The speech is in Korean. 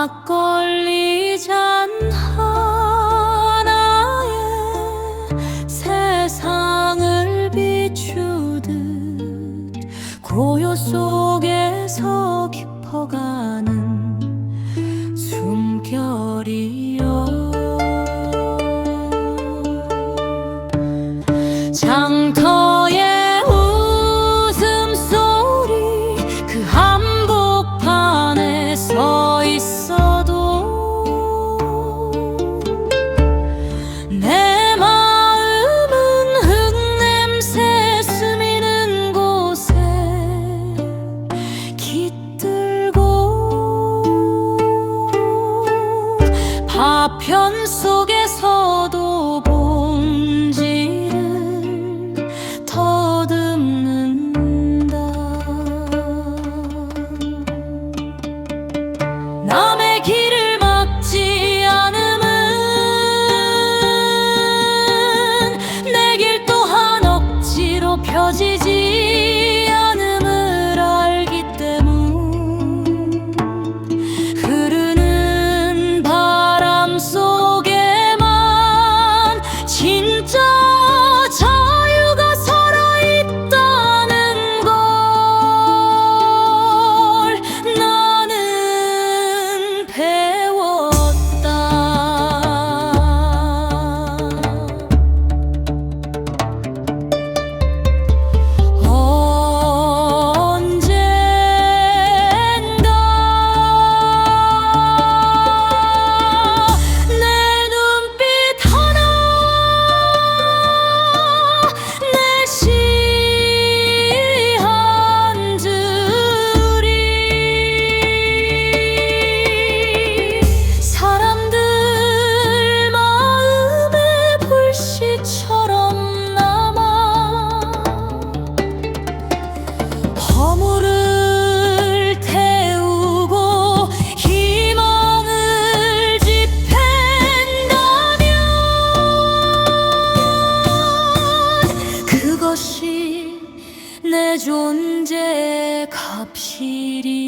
막걸리 잔 하나에 세상을 비추듯 고요 속에서 깊어가는 숨결이 파편 속에서도 본질은 터듬는다. 남의 길을 막지 않음은 내 길 또한 억지로 펴지지 허물을 태우고 희망을 지펜다면 그것이 내 존재의 값이리.